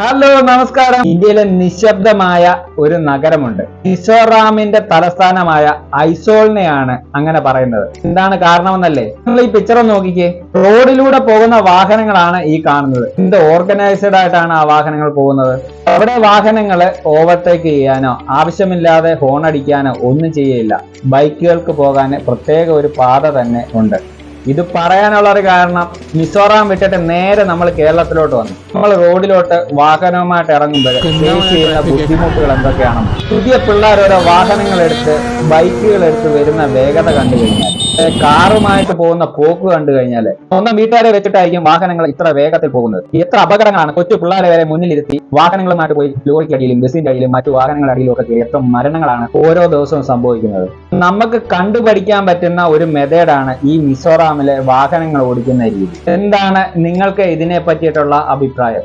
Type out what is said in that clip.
Hello നമസ്കാരം. ഇന്ത്യയിലെ നിശബ്ദമായ ഒരു നഗരമുണ്ട്. മിസോറാമിന്റെ തലസ്ഥാനമായ ഐസോളിനെയാണ് അങ്ങനെ പറയുന്നത്. എന്താണ് കാരണമെന്നല്ലേ? നിങ്ങൾ ഈ പിക്ചർ നോക്കിക്കേ. റോഡിലൂടെ പോകുന്ന വാഹനങ്ങളാണ് ഈ കാണുന്നത്. എന്ത് ഓർഗനൈസ്ഡ് ആയിട്ടാണ് ആ വാഹനങ്ങൾ പോകുന്നത്? അവിടെ വാഹനങ്ങൾ ഓവർടേക്ക് ചെയ്യാനോ ആവശ്യമില്ലാതെ ഹോൺ അടിക്കാനോ ഒന്നും ചെയ്യയില്ല. ബൈക്കുകൾക്ക് പോകാൻ പ്രത്യേക ഒരു പാത തന്നെ ഉണ്ട്. ഇത് പറയാനുള്ള ഒരു കാരണം മിസോറാം വിട്ടിട്ട് നേരെ നമ്മൾ കേരളത്തിലോട്ട് വന്നു. നമ്മൾ റോഡിലോട്ട് വാഹനവുമായിട്ട് ഇറങ്ങുമ്പോൾ ഫേസ് ചെയ്യുന്ന ബുദ്ധിമുട്ടുകൾ എന്തൊക്കെയാണ്? പുതിയ പിള്ളേർ ഓരോ വാഹനങ്ങൾ എടുത്ത് ബൈക്കുകൾ എടുത്ത് വരുന്ന വേഗത കണ്ടു കഴിഞ്ഞാൽ കാറുമായിട്ട് പോകുന്ന പോക്ക് കണ്ടു കഴിഞ്ഞാൽ സ്വന്തം വീട്ടുകാരെ വെച്ചിട്ടായിരിക്കും വാഹനങ്ങൾ ഇത്ര വേഗത്തിൽ പോകുന്നത്. എത്ര അപകടങ്ങളാണ് കൊച്ചു പിള്ളേരെ വരെ മുന്നിലിരുത്തി വാഹനങ്ങളുമായിട്ട് പോയി ലോറിക്കടിയിലും ബസ്സിന്റെ അടിയിലും മറ്റു വാഹനങ്ങളുടെ അടിയിലും ഒക്കെ എത്ര മരണങ്ങളാണ് ഓരോ ദിവസവും സംഭവിക്കുന്നത്. നമുക്ക് കണ്ടുപഠിക്കാൻ പറ്റുന്ന ഒരു മെത്തേഡാണ് ഈ മിസോറാമിലെ വാഹനങ്ങൾ ഓടിക്കുന്ന രീതി. എന്താണ് നിങ്ങൾക്ക് ഇതിനെ പറ്റിയിട്ടുള്ള അഭിപ്രായം?